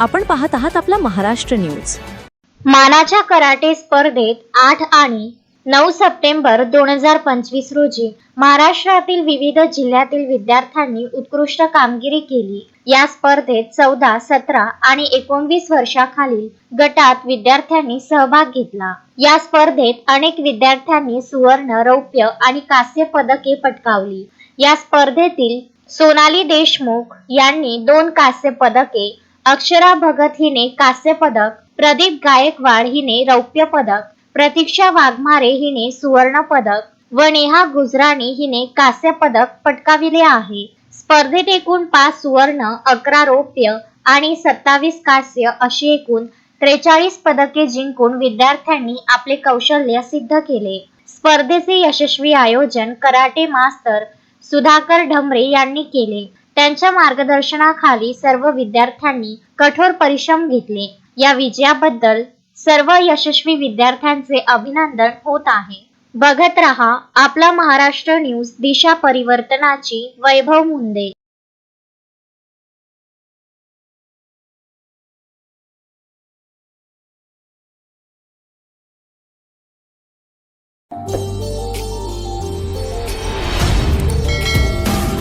आपण पाहत आहात आपला महाराष्ट्र न्यूज. मानाच्या कराटे स्पर्धेत आठ आणि नऊ सप्टेंबर दोन हजार पंचवीस रोजी महाराष्ट्रातील विविध जिल्ह्यातील विद्यार्थ्यांनी उत्कृष्ट कामगिरी केली. या स्पर्धेत चौदा सतरा आणि एकोणवीस वर्षाखालील गटात विद्यार्थ्यांनी सहभाग घेतला. या स्पर्धेत अनेक विद्यार्थ्यांनी सुवर्ण रौप्य आणि कांस्य पदके पटकावली. या स्पर्धेतील सोनाली देशमुख यांनी दोन कांस्य पदके अक्षरा भगत हिने कांस्य पदक प्रदीप गायकवाड हिने रौप्य पदक प्रतीक्षा वाघमारे हिने सुवर्ण पदक व नेहा गुजराणी हिने कांस्य पदक पटकाविले आहे. स्पर्धेत एकूण पाच सुवर्ण अकरा रौप्य आणि सत्तावीस कांस्य अशी एकूण त्रेचाळीस पदके जिंकून विद्यार्थ्यांनी आपले कौशल्य सिद्ध केले. स्पर्धेचे यशस्वी आयोजन कराटे मास्तर सुधाकर ढमरे यांनी केले. त्यांच्या मार्गदर्शनाखाली सर्व विद्यार्थ्यांनी कठोर परिश्रम घेतले. या विजयाबद्दल सर्व यशस्वी विद्यार्थ्यांचे अभिनंदन होत आहे. बघत रहा आपला महाराष्ट्र न्यूज दिशा परिवर्तनाची वैभव मुंदे.